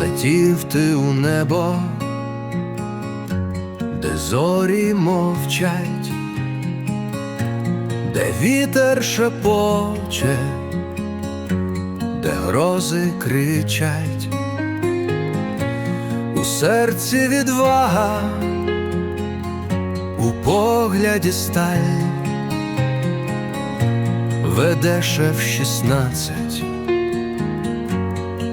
Злетів ти у небо, де зорі мовчать, де вітер шепоче, де грози кричать, у серці відвага, у погляді сталь, веде шеф шістнадцять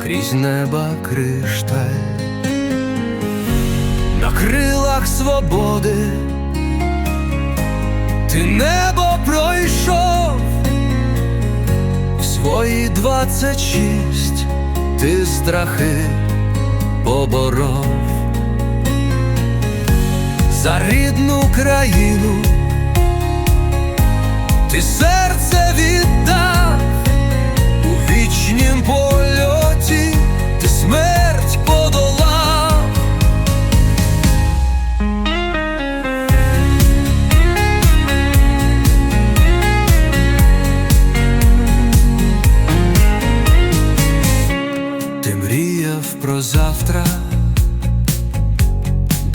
крізь неба кришталь, на крилах свободи. Ти небо пройшов. В свої двадцять шість ти страхи поборов. За рідну країну, ти серце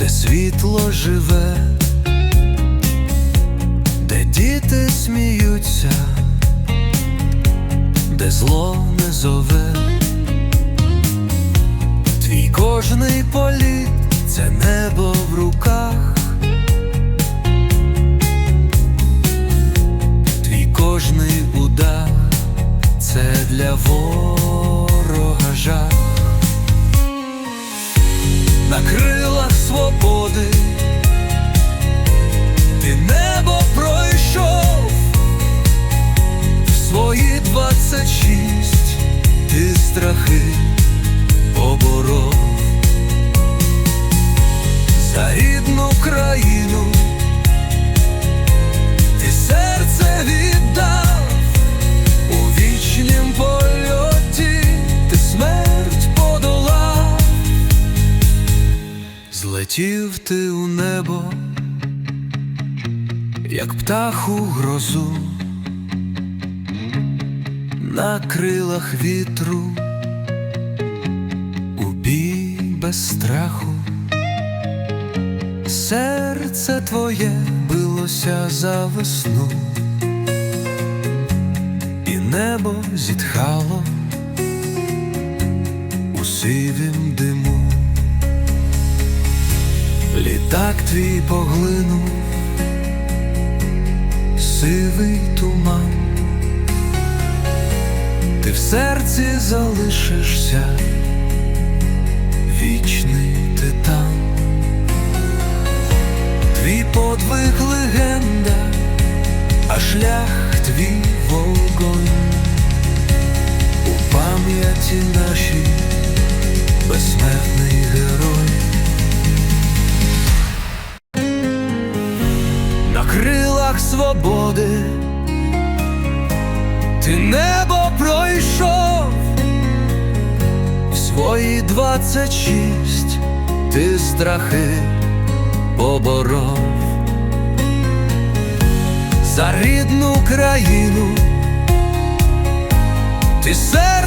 де світло живе, де діти сміються де зло не зове, твій кожний політ це небо в руках, твій кожний удар це для ворога жах, на крилах свободи. Ти небо пройшов в свої двадцять шість ти страхи злетів ти у небо, як птах у грозу на крилах вітру, у бій без страху, серце твоє билося за весну, і небо зітхало у сивім диму, літак твій поглинув сивий туман. Ти в серці залишишся, вічний титан, твій подвиг легенда, а шлях твій вогонь. У пам'яті нашій безсмертний ти небо пройшов свої двадцять шість ти страхи поборов. За рідну країну, ти віддав